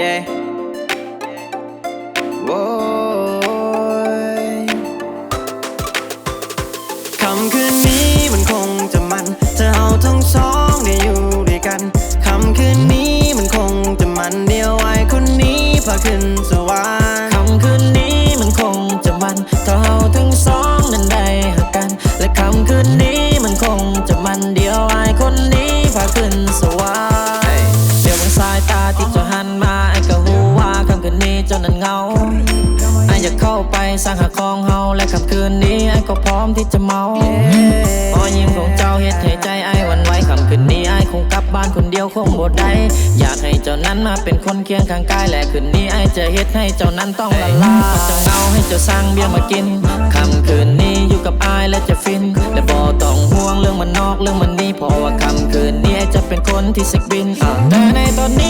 yeah โว้ยคำคืนนี้มันคงจะมัน เธอเอาทั้งสองได้อยู่ด้วยกัน นั้นเงาไออยากเข้าไปสร้างหาของเฮาและค่ำคืนนี้ไอก็พร้อมที่จะเมาพอยิ้มของเจ้าเฮ็ดให้ใจไอหวันไหวค่ำคืนนี้ไอคงกลับบ้านคนเดียวคงบ่ได้อยากให้เจ้านั้นมาเป็นคนเคียงข้างกายและคืนนี้ไอจะเฮ็ดให้เจ้านั้นต้องละลายเจ้าเงาให้เจ้าสร้างเบียร์มากินค่ำคืนนี้อยู่กับไอและจะฟินและบ่ต้องห่วงเรื่องมันนอกเรื่องมันนี่เพราะว่าค่ำคืนนี้ไอจะเป็นคนที่สิกบินแต่ในตอนนี้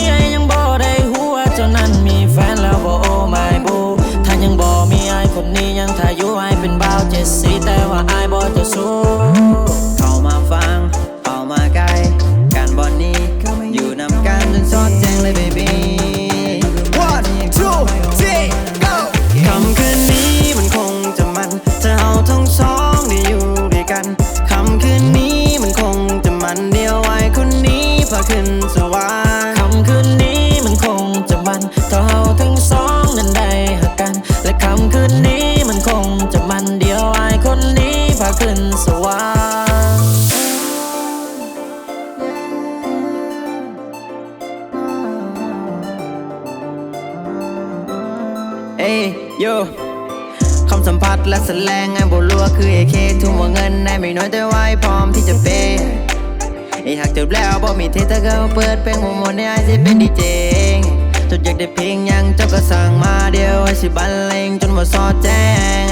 เอ้ยโยคำสัมผัสและแสลงไอ้บรัวคือเอเคทุ่มว่าเงินได้ไม่น้อยแต่ว่าไอ้พร้อมที่จะเปย์ไอ้หากจบแล้วบ่มีเทเธอก็เปิดเพลงโมโมในไอ้สิเป็นดีเจจนอยากได้เพลงยังเจ้าก็สั่งมาเดียวไอ้สิบันเลงจนว่าซอแจ้ง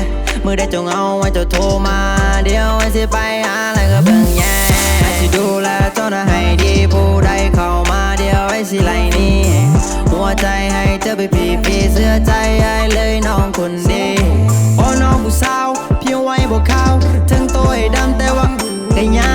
มือได้จงเอาไว้เจ้าโทรมา เดียวไอ้สิไปหาอะไรก็เบิ่งแย่ไอ้สิดูแล ใจไอ้เลยน้องคนดีโอ้น้องผู้สาวเพียงไว้บอกเขาถึงตัวไอ้ดำแต่ว่าก็ยา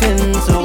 mountains.